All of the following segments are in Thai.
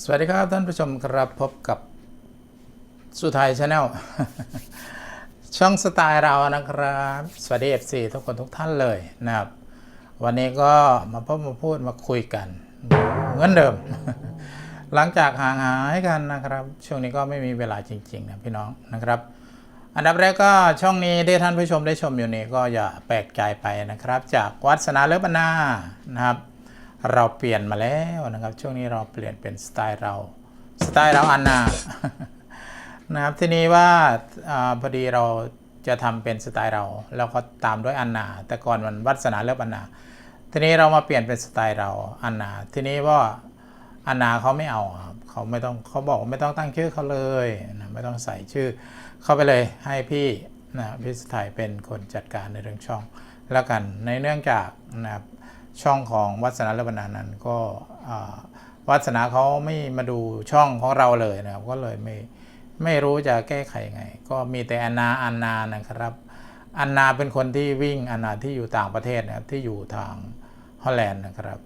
สวัสดีครับท่านผู้ชมครับพบกับสุไทยชาแนลช่องสไตล์เรานะครับ สวัสดีเอฟซีทุกคนทุกท่านเลยนะครับ วันนี้ก็มาพบมาพูดมาคุยกัน เหมือนเดิม หลังจากห่างหายกันนะครับ ช่วงนี้ก็ไม่มีเวลาจริง ๆ นะพี่น้องนะครับ อันดับแรกก็ช่องนี้ที่ท่านผู้ชมได้ชมอยู่นี้ก็อย่าแปลกใจไปนะครับ จากวัดสนาเลิศบรรณานะครับ เราเปลี่ยนมาแล้วนะครับ ช่วงนี้เราเปลี่ยนเป็นสไตล์เราสไตล์เราอันนานะครับทีนี้ว่าอพอดีเราจะทำเป็นสไตล์เราแล้วก็ตามด้วยอันนา แต่ก่อนมันวัฒนาเลิศอันนาทีนี้เรามาเปลี่ยนเป็นสไตล์เราอันนาทีนี้ว่าอันนาเขาไม่เอาครับเขาไม่ต้องเขาบอกไม่ต้องตั้งชื่อเขาเลยนะไม่ต้องใส่ชื่อ เข้าไปเลยให้พี่นะพี่สไตล์เป็นคนจัดการในเรื่องช่องแล้วกันในเนื่องจากนะครับ ช่องของวัฒนาเลิศบรรณานั้นก็อ่าวัฒนาเขาไม่มาดูช่องของเราเลยนะครับก็เลยไม่ไม่รู้จะแก้ไขยังไง ก็มีแต่อันนาอันนานะครับอันนาเป็นคนที่วิ่งอันนาที่อยู่ต่างประเทศนะครับที่อยู่ทางฮอลแลนด์นะครับ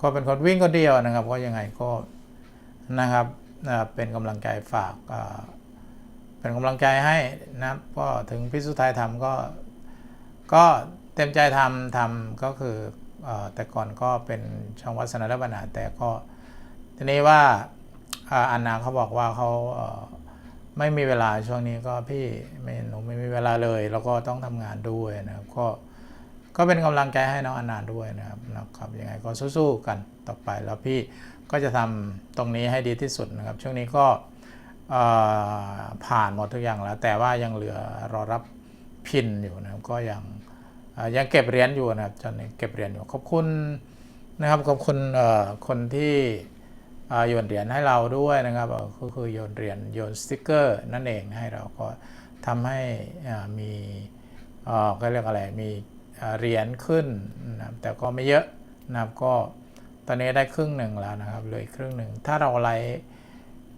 ก็เป็นคนวิ่งคนเดียวนะครับ ก็ยังไงก็นะครับเอ่อเป็นกำลังใจฝากเป็นกำลังใจให้นะครับก็ถึงพิสุทายทำก็ก็เต็มใจทำทำก็คือ แต่ก่อนก็เป็นช่องวัฒนรัตนาแต่ก็ทีนี้ว่าอันนาเขาบอกว่าเขาไม่มีเวลาช่วงนี้ก็พี่ไม่หนูไม่มีเวลาเลย แล้วก็ต้องทำงานด้วยนะครับก็ก็เป็นกำลังใจให้น้องอันนาด้วยนะครับนะครับยังไงก็สู้ๆกันต่อไปแล้วพี่ก็จะทำตรงนี้ให้ดีที่สุดนะครับ ช่วงนี้ก็ผ่านหมดทุกอย่างแล้ว แต่ว่ายังเหลือรอรับพินอยู่นะครับก็ยัง ยังเก็บเหรียญอยู่นะครับตอนนี้เก็บเหรียญอยู่ขอบคุณนะครับขอบคุณคนที่โยนเหรียญให้เราด้วยนะครับก็คือโยนเหรียญโยนสติกเกอร์นั่นเองให้เราก็ทำให้มีก็เรียกอะไรมีเหรียญขึ้นนะครับแต่ก็ไม่เยอะนะครับก็ตอนนี้ได้ครึ่งหนึ่งแล้วนะครับเหลยครึ่งหนึ่งถ้าเราไลฟ์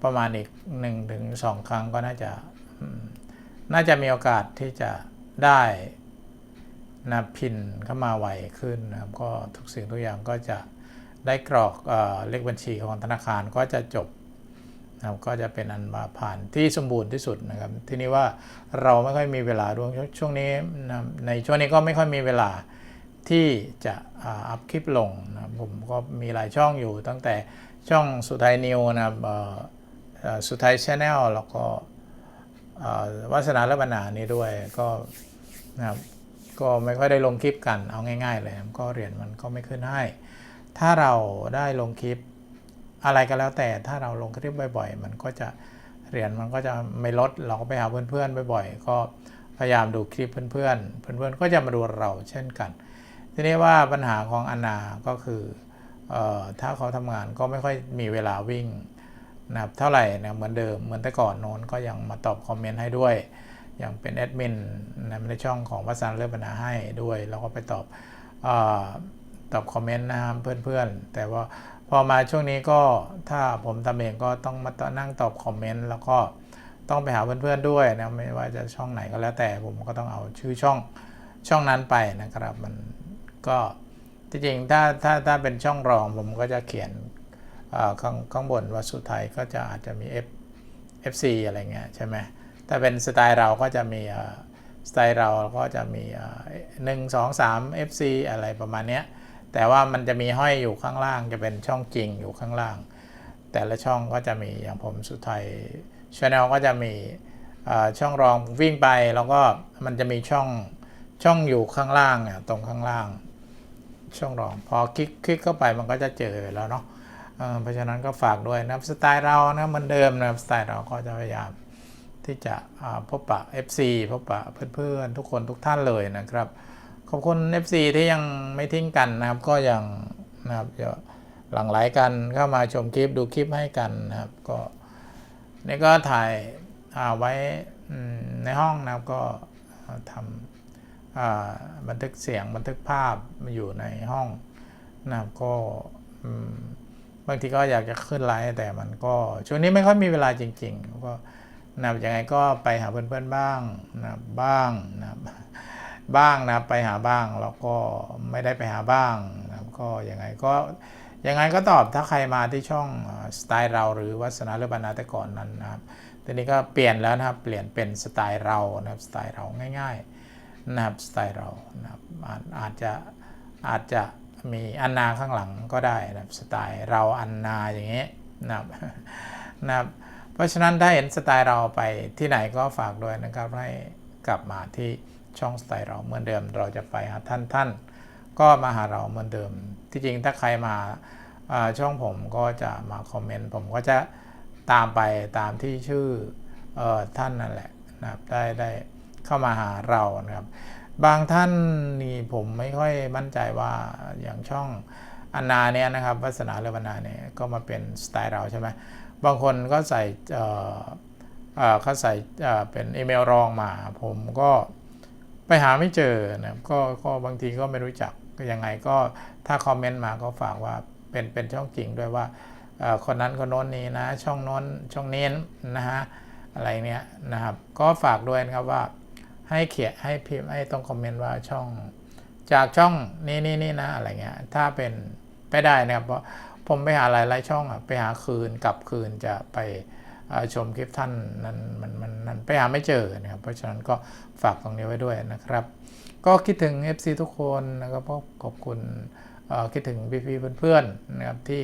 ประมาณอีก1-2ถึงครั้งก็น่าจะน่าจะมีโอกาสที่จะได้ นะพินเข้ามาไวขึ้นนะครับก็ทุกสิ่งทุกอย่างก็จะได้กรอกเอเลขบัญชีของธนาคารก็จะจบนะครับก็จะเป็นอันมาผ่านที่สมบูรณ์ที่สุดนะครับ ทีนี้ว่าเราไม่ค่อยมีเวลาด้วยช่วงนี้นะในช่วงนี้ก็ไม่ค่อยมีเวลาที่จะอ,อัพคลิปลงนะครับผมก็มีหลายช่องอยู่ตั้งแต่ช่องสุไทยนิวนะครับสุไทยชาแนลแล้วก็วาสนาและบรรณานี้ด้วยก็นะครับ ก็ไม่ค่อยได้ลงคลิปกันเอาง่าย ๆ เลยก็เหรียญมันก็ไม่ขึ้นให้ ถ้าเราได้ลงคลิปอะไรก็แล้วแต่ถ้าเราลงคลิปบ่อยๆ มันก็จะเหรียญมันก็จะไม่ลดเราก็ไปหาเพื่อนๆบ่อยๆ ก็พยายามดูคลิปเพื่อนๆ เพื่อนๆ ก็จะมาดูเราเช่นกัน ทีนี้ว่าปัญหาของอนาก็คือออถ้าเขาทำงานก็ไม่ค่อยมีเวลาวิ่งนะครับเท่าไหร่นะเหมือนเดิมเหมือนแต่ก่อนโน้นก็ยังมาตอบคอมเมนต์ให้ด้วย อย่างเป็นแอดมินในช่องของภาษาเลือกปัญหาให้ด้วย แล้วก็ไปตอบอตอบคอมเมนต์นะครับเพื่อนๆ แต่ว่าพอมาช่วงนี้ก็ถ้าผมทำเองก็ต้องมานั่งตอบคอมเมนต์แล้วก็ต้องไปหาเพื่อนๆด้วยนะไม่ว่าจะช่องไหนก็แล้วแต่ผมก็ต้องเอาชื่อช่องช่องนั้นไปนะครับ มันก็ที่จริงถ้าถ้าถ้าเป็นช่องรองผมก็จะเขียนข้างข้างบนวัดสุไทยก็จะอาจจะมี F FC อะไรเงี้ยใช่ไหม ถ้าเป็นสไตล์เราก็จะมีสไตล์เราก็จะมีหนึ่งสองสาม FC อะไรประมาณนี้แต่ว่ามันจะมีห้อยอยู่ข้างล่างจะเป็นช่องจริงอยู่ข้างล่าง แต่ละช่องก็จะมีอย่างผมสุไทยช anel ก็จะมีช่องรองวิ่งไปแล้วก็มันจะมีช่องช่องอยู่ข้างล่างอะตรงข้างล่าง ช่องรองพอคลิกคลิกเข้าไปมันก็จะเจอแล้วเนาะเพราะฉะนั้นก็ฝากด้วยนะสไตล์เรานะเหมือนเดิมนะสไตล์เราก็จะพยายาม ที่จะพบปะ FC พบปะเพื่อนๆทุกคนทุกท่านเลยนะครับ ขอบคุณ FC ที่ยังไม่ทิ้งกันนะครับ ก็ยังนะครับเดี๋ยวหลั่งไหลกันเข้ามาชมคลิปดูคลิปให้กันนะครับ ก็นี่ก็ถ่ายอ่าไว้ในห้องนะครับก็ทำบันทึกเสียงบันทึกภาพมาอยู่ในห้องนะครับก็บางทีก็อยากจะขึ้นไลฟ์แต่มันก็ช่วงนี้ไม่ค่อยมีเวลาจริง ๆ ก็ นะยังไงก็ไปหาเพื่อนๆบ้างนะบ้างนะบ้างนะไปหาบ้างแล้วก็ไม่ได้ไปหาบ้างนะก็ยังไงก็ยังไงก็ตอบถ้าใครมาที่ช่องสไตล์เราหรือวัสนาเรือบรรณาแต่ก่อนนั้นนะครับทีนี้ก็เปลี่ยนแล้วนะครับเปลี่ยนเป็นสไตล์เรานะครับสไตล์เราง่ายๆนะครับสไตล์เรานะครับอาจจจะอาจจะมีอันนาข้างหลังก็ได้นะครับสไตล์เราอันนาอย่างเงี้ยนะครับนะครับ เพราะฉะนั้นถ้าเห็นสไตล์เราไปที่ไหนก็ฝากด้วยนะครับให้กลับมาที่ช่องสไตล์เราเหมือนเดิมเราจะไปหาท่านท่านก็มาหาเราเหมือนเดิม ที่จริงถ้าใครมาช่องผมก็จะมาคอมเมนต์ผมก็จะตามไปตามที่ชื่อออท่านนั่นแหละนะครับได้ได้เข้ามาหาเรานะครับ บางท่านนี่ผมไม่ค่อยมั่นใจว่าอย่างช่อง อนนาเนี่ยนะครับวัสนาเรือวนาเนี่ยก็มาเป็นสไตล์เราใช่ไหมบางคนก็ใส่เออเออเขาใส่เออเป็นอีเมลรองมา ผมก็ไปหาไม่เจอนะก็ก็บางทีก็ไม่รู้จักก็ยังไงก็ถ้าคอมเมนต์มาก็ฝากว่าเป็นเป็นช่องจริงด้วยว่าคนนั้นคนโน้นนี้นะช่องโน้นช่องนี้นะฮะอะไรเนี้ยนะครับ ก็ฝากด้วยนะครับว่าให้เขียนให้พิมพ์ให้ต้องคอมเมนต์ว่าช่อง จากช่องนี้นี่นี่นะอะไรเงี้ยถ้าเป็นไปได้นะครับเพราะผมไปหาหลายๆช่องอะไปหาคืนกลับคืนจะไปชมคลิปท่านนั้นมันมันมันไปหาไม่เจอนะครับ เพราะฉะนั้นก็ฝากตรงนี้ไว้ด้วยนะครับ ก็คิดถึง FC ทุกคนนะครับก็ขอบคุณคิดถึงพี่ๆเพื่อนๆนะครับที่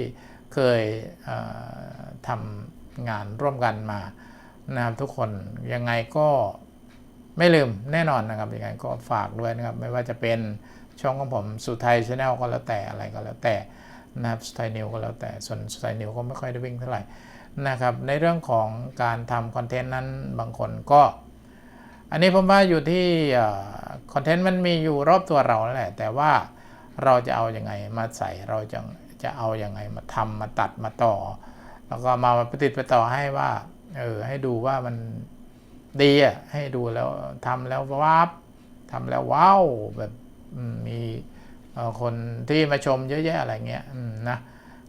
เคยเทำงานร่วมกันมานะครับทุกคนยังไงก็ ไม่ลืมแน่นอนนะครับยังไงก็ฝากด้วยนะครับ ไม่ว่าจะเป็นช่องของผมสุไทยชาแนลก็แล้วแต่อะไรก็แล้วแต่นะครับสุไทยนิวก็แล้วแต่ส่วนสุไทยนิวก็ไม่ค่อยได้วิ่งเท่าไหร่นะครับในเรื่องของการทำคอนเทนต์นั้นบางคนก็ อันนี้ผมว่าอยู่ที่คอนเทนต์มันมีอยู่รอบตัวเราแหละ แต่ว่าเราจะเอาอยัางไงมาใส่เราจะจะเอาอยัางไงมาทำมาตัดมาต่อ แล้วก็มาประติดปต่อให้ว่าเออให้ดูว่ามัน ดีอะให้ดูแล้วทำแล้วว้าบทำแล้วว้าวแบบมีคนที่มาชมเยอะแยะอะไรเงี้ยนะ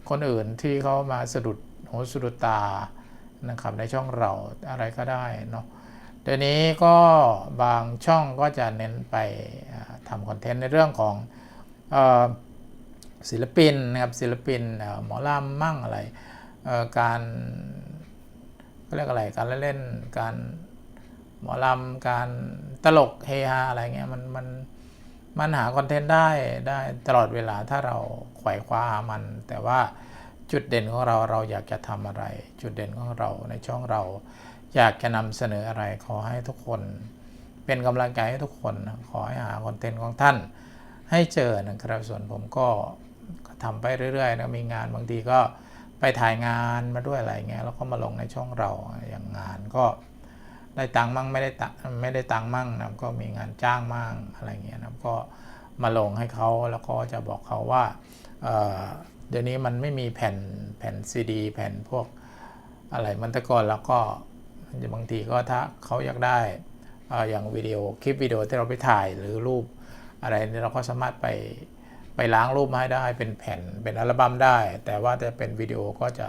คนอื่นที่เขามาสะดุดหูสะดุดตานะครับในช่องเราอะไรก็ได้เนาะเดี๋ยวนี้ก็บางช่องก็จะเน้นไปทำคอนเทนต์ในเรื่องของศิลปินนะครับศิลปินหมอลำมั่งอะไรการเรียกอะไรการเล่นการ หมอลำการตลกเฮฮาอะไรเงี้ยมันมันมันหาคอนเทนต์ได้ได้ตลอดเวลาถ้าเราไขว่คว้าหามัน แต่ว่าจุดเด่นของเราเราอยากจะทำอะไร จุดเด่นของเราในช่องเราอยากจะนำเสนออะไรขอให้ทุกคนเป็นกำลังใจให้ทุกคนขอให้หาคอนเทนต์ของท่าน ให้เจอนะครับส่วนผมก็ทำไปเรื่อยๆนะมีงานบางทีก็ไปถ่ายงานมาด้วยอะไรเงี้ยแล้วก็มาลงในช่องเราอย่างงานก็ ได้ตังค์มั่งไม่ได้ตังไม่ได้ตังค์มั่งนะก็มีงานจ้างมั่งอะไรเงี้ยนะก็มาลงให้เขาแล้วก็จะบอกเขาว่าเเดี๋ยวนี้มันไม่มีแผ่นแผ่นซีดีแผ่นพวกอะไรมันต่ก่อนแล้วก็บางทีก็ถ้าเขาอยากได้ออย่างวิดีโอคลิปวิดีโอที่เราไปถ่ายหรือรูปอะไรนี่เราก็สามารถไปไปล้างรูปมาให้ได้เป็นแผ่นเป็นอัลบั้มได้ แต่ว่าจะเป็นวิดีโอก็จะ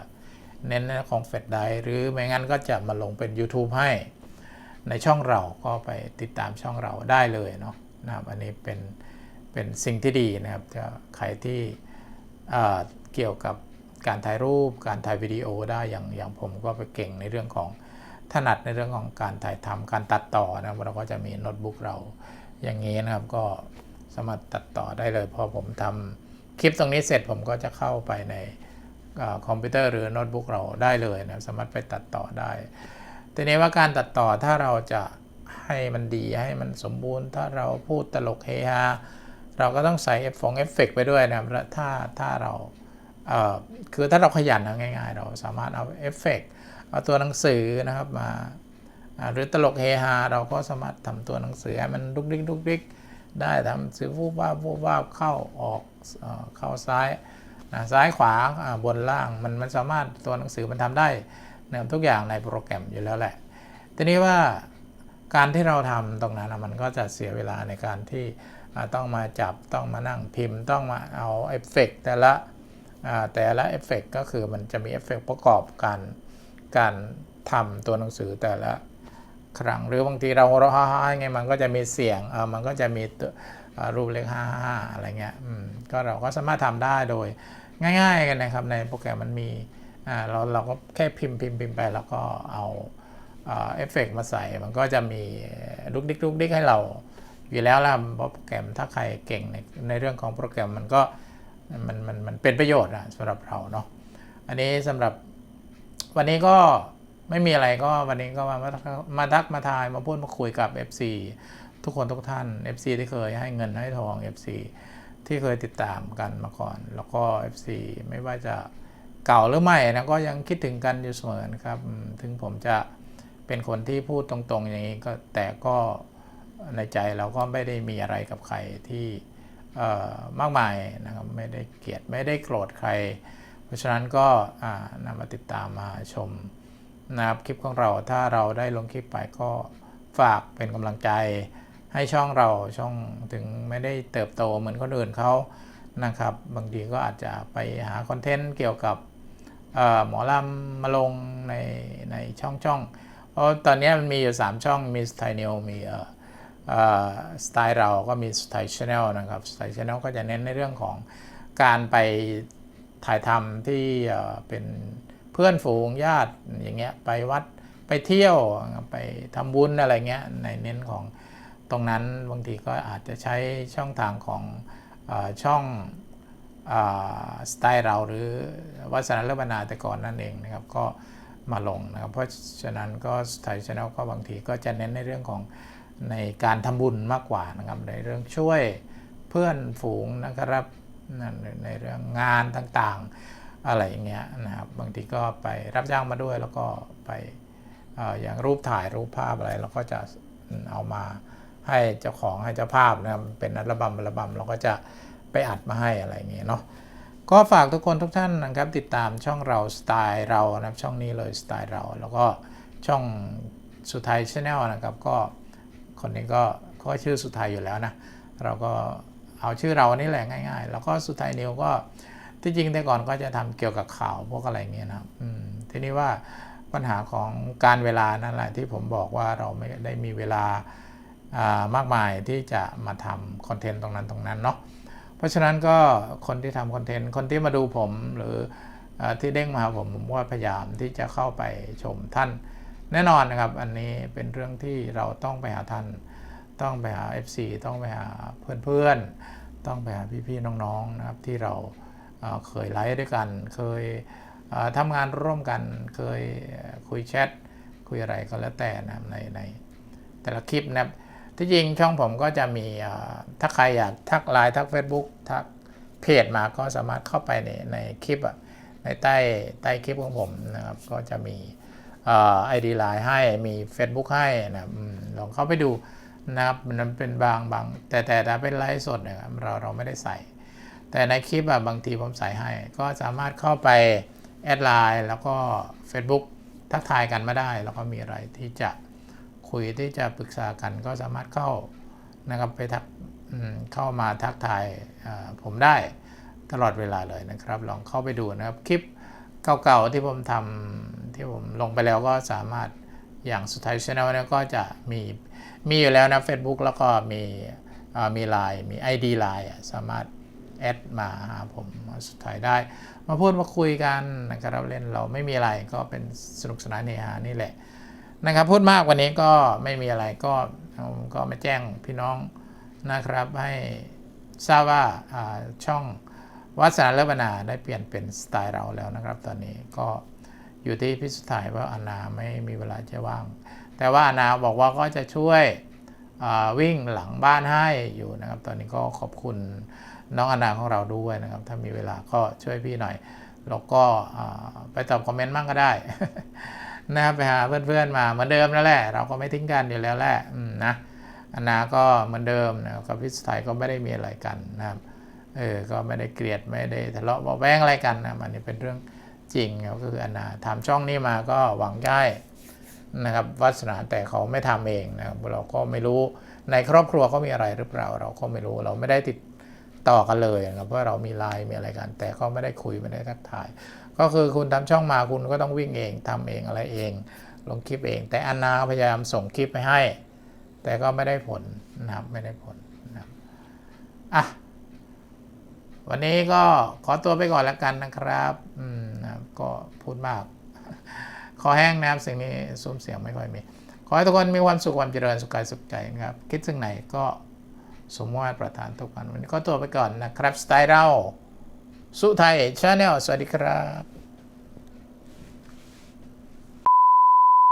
เน้นในของแฟลชไดรฟ์หรือไม่งั้นก็จะมาลงเป็น YouTube ให้ ในช่องเราก็ไปติดตามช่องเราได้เลยเนาะนะครับอันนี้เป็นเป็นสิ่งที่ดีนะครับจะใครที่เอ่อเกี่ยวกับการถ่ายรูปการถ่ายวิดีโอได้อย่างอย่างผมก็ไปเก่งในเรื่องของถนัดในเรื่องของการถ่ายทำการตัดต่อนะครับเราก็จะมีโน้ตบุ๊กเราอย่างนี้นะครับก็สามารถตัดต่อได้เลยพอผมทำคลิปตรงนี้เสร็จผมก็จะเข้าไปในอคอมพิวเตอร์หรือโน้ตบุ๊กเราได้เลยนะสามารถไปตัดต่อได้ ทีนี้ว่าการตัดต่อถ้าเราจะให้มันดีให้มันสมบูรณ์ ถ้าเราพูดตลกเฮฮาเราก็ต้องใส่เอฟฟงเอฟเฟกไปด้วยนะแล้วถ้าถ้าเราเอ่อคือถ้าเราขยันนะง่ายๆ เราสามารถเอาเอฟเฟกเอาตัวหนังสือนะครับมาหรือตลกเฮฮาเราก็สามารถทำตัวหนังสือให้มันดุกดิกดุกดิกได้ทำสื่อวูบวาบวูบวาบเข้าออกเอเข้าซ้ายนะซ้ายขวาอ่าบนล่างมันมันสามารถตัวหนังสือมันทำได้ นะครับทุกอย่างในโปรแกรมอยู่แล้วแหละ ทีนี้ว่าการที่เราทำตรงนั้นมันก็จะเสียเวลาในการที่ต้องมาจับต้องมานั่งพิมพ์ ต้องมาเอาเอฟเฟกต์แต่ละแต่ละเอฟเฟกต์ก็คือมันจะมีเอฟเฟกต์ประกอบการการทำตัวหนังสือแต่ละครั้งหรือบางทีเราหัวเราฮ่าไงมันก็จะมีเสียงเออมันก็จะมีรูปเลขห้าห้าอะไรเงี้ยก็เราก็สามารถทำได้โดยง่าย ๆ กันนะครับในโปรแกรมมันมี เราเราก็แค่พิมพ์พิมพ์พิมพ์ไปแล้วก็เอาเอฟเฟกต์มาใส่ มันก็จะมีลุกดิกลุกดิกให้เราอยู่แล้วล่ะโปรแกรมถ้าใครเก่งในในเรื่องของโปรแกรมมันก็มันมันมันเป็นประโยชน์อะสำหรับเราเนาะอันนี้สำหรับวันนี้ก็ไม่มีอะไรก็วันนี้ก็มามามาทักมาทายมาพูดมาคุยกับ FC ทุกคนทุกท่าน FC ที่เคยให้เงินให้ทอง FC ที่เคยติดตามกันมาก่อน แล้วก็ FC ไม่ว่าจะ เก่าหรือใหม่นะก็ยังคิดถึงกันอยู่เสมอนะครับ ถึงผมจะเป็นคนที่พูดตรงๆ อย่างนี้ก็แต่ก็ในใจเราก็ไม่ได้มีอะไรกับใครที่มากมายนะครับไม่ได้เกลียดไม่ได้โกรธใคร เพราะฉะนั้นก็นำมาติดตามมาชมนะครับคลิปของเราถ้าเราได้ลงคลิปไปก็ฝากเป็นกำลังใจให้ช่องเราช่องถึงไม่ได้เติบโตเหมือนคนอื่นเขานะครับ บางทีก็อาจจะไปหาคอนเทนต์เกี่ยวกับ หมอลำมาลงในในช่องช่องเพราะตอนนี้มันมีอยู่ 3 ช่องมีสไตล์นิวมีเอ่อสไตล์เราก็มีสไตล์ชาแนลนะครับสไตล์ชาแนลก็จะเน้นในเรื่องของการไปถ่ายทำที่เป็นเพื่อนฝูงญาติอย่างเงี้ยไปวัดไปเที่ยวไปทำบุญอะไรเงี้ยในเน้นของตรงนั้นบางทีก็อาจจะใช้ช่องทางของอช่องสไตล์เราหรือ วัฒนเลบนาแต่ก่อนนั่นเองนะครับก็มาลงนะครับ เพราะฉะนั้นก็ไตล์ชแนลก็บางทีก็จะเน้นในเรื่องของในการทำบุญมากกว่านะครับในเรื่องช่วยเพื่อนฝูงนะครับนั่นในเรื่องงานต่างๆอะไรอย่างเงี้ยนะครับบางทีก็ไปรับจ้างมาด้วยแล้วก็ไปเอ่ออย่างรูปถ่ายรูปภาพอะไรเราก็จะเอามาให้เจ้าของให้เจ้าภาพนะครับเป็นอัลบั้มอัลบั้มเราก็จะไปอัดมาให้อะไรอย่างเงี้ยเนาะ ก็ฝากทุกคนทุกท่านนะครับติดตามช่องเราสไตล์เรานะครับช่องนี้เลยสไตล์เรา แล้วก็ช่องสุไทยชาแนลนะครับก็คนนี้ก็ก็ชื่อสุไทยอยู่แล้วนะ เราก็เอาชื่อเรานี่แหละง่าย ๆ แล้วก็สุไทยนิวก็ที่จริงแต่ก่อนก็จะทำเกี่ยวกับข่าวพวกอะไรเงี้ยนะครับอืมทีนี้ว่าปัญหาของการเวลานั่นแหละที่ผมบอกว่าเราไม่ได้มีเวลาอ่ามากมายที่จะมาทำคอนเทนต์ตรงนั้นตรงนั้นเนาะ เพราะฉะนั้นก็คนที่ทำคอนเทนต์คนที่มาดูผมหรืออที่เด้งมาหาผมผมว่าพยายามที่จะเข้าไปชมท่าน แน่นอนนะครับ อันนี้เป็นเรื่องที่เราต้องไปหาท่าน ต้องไปหา FC ต้องไปหาเพื่อนๆ ต้องไปหาพี่ๆน้องๆนะครับที่เราเคยไลฟ์ด้วยกัน เคยเทำงานร่วมกันเคยคุยแชทคุยอะไรก็แล้วแต่นะในในแต่ละคลิปนะครับ ที่จริงช่องผมก็จะมีถ้าใครอยากทักไลน์ทัก Facebook ทักเพจมาก็สามารถเข้าไปในในคลิปอะในใต้ใต้คลิปของผมนะครับก็จะมีไอดีไลน์ให้มี Facebook ให้นะลองเข้าไปดูนะครับมันเป็นบางบางแต่แต่ถ้าเป็นไลฟ์สดนะครับเราเราไม่ได้ใส่ แต่ในคลิปอะบางทีผมใส่ให้ ก็สามารถเข้าไปแอดไลน์แล้วก็ Facebook ทักทายกันมาได้ แล้วก็มีอะไรที่จะ คุยที่จะปรึกษากันก็สามารถเข้านะครับไปทักเข้ามาทักทายผมได้ตลอดเวลาเลยนะครับ ลองเข้าไปดูนะครับคลิปเก่าๆที่ผมทำที่ผมลงไปแล้วก็สามารถอย่างสุดท้ายช anel เนี่ยก็จะมีมีอยู่แล้วนะ Facebook แล้วก็มีมีไลน์มี ID ไลน์สามารถแอดมาหาผมสุดท้ายได้ มาพูดมาคุยกันนะครับเล่นเราไม่มีอะไรก็เป็นสนุกสนานเฮฮานี่แหละ นะครับ พูดมากกว่านี้ก็ไม่มีอะไรก็ก็มาแจ้งพี่น้องนะครับ ให้ทราบว่าาช่องวัสนาเลิศบรรณาได้เปลี่ยนเป็นสไตล์เราแล้วนะครับ ตอนนี้ก็อยู่ที่พิสุทธิ์ถ่ายว่าอานาไม่มีเวลาจะว่าง แต่ว่าอานาบอกว่าก็จะช่วยวิ่งหลังบ้านให้อยู่นะครับ ตอนนี้ก็ขอบคุณน้องอนาของเราด้วยนะครับ ถ้ามีเวลาก็ช่วยพี่หน่อย แล้วก็ไปตอบคอมเมนต์มั่งก็ได้ นะครับไปหาเพื่อนๆมาเหมือนเดิมนั่นแหละ เราก็ไม่ทิ้งกันอยู่แล้วแหละนะอนาก็เหมือนเดิมนะครับกับพิสไทยก็ไม่ได้มีอะไรกันนะครับเออก็ไม่ได้เกลียดไม่ได้ทะเลาะเบาแว้งอะไรกันนะมันนี่เป็นเรื่องจริงครับก็คืออนาทำช่องนี้มาก็หวังได้นะครับวาสนาแต่เขาไม่ทำเองนะครับเราก็ไม่รู้ในครอบครัวเขามีอะไรหรือเปล่าเราก็ไม่รู้เราไม่ได้ติด ต่อกันเลยนะครับเพราะเรามีไลน์มีอะไรกัน แต่ก็ไม่ได้คุยไม่ได้ทักทาย ก็คือคุณทำช่องมาคุณก็ต้องวิ่งเองทำเองอะไรเอง ลงคลิปเอง แต่อันนาพยายามส่งคลิปไปให้ แต่ก็ไม่ได้ผลนะครับไม่ได้ผลนะครับอะวันนี้ก็ขอตัวไปก่อนแล้วกันนะครับอืมนะครับก็พูดมากคอแห้งนะครับสิ่งนี้ซุ้มเสียงไม่ค่อยมี ขอให้ทุกคนมีความสุขความเจริญสุขกายสุขใจนะครับ คิดสิ่งไหนก็ สมมติประธานทุกวันวันนี้ขอตัวไปก่อนนะครับ สไตล์เรา สุไทยชาแนลสวัสดีครับ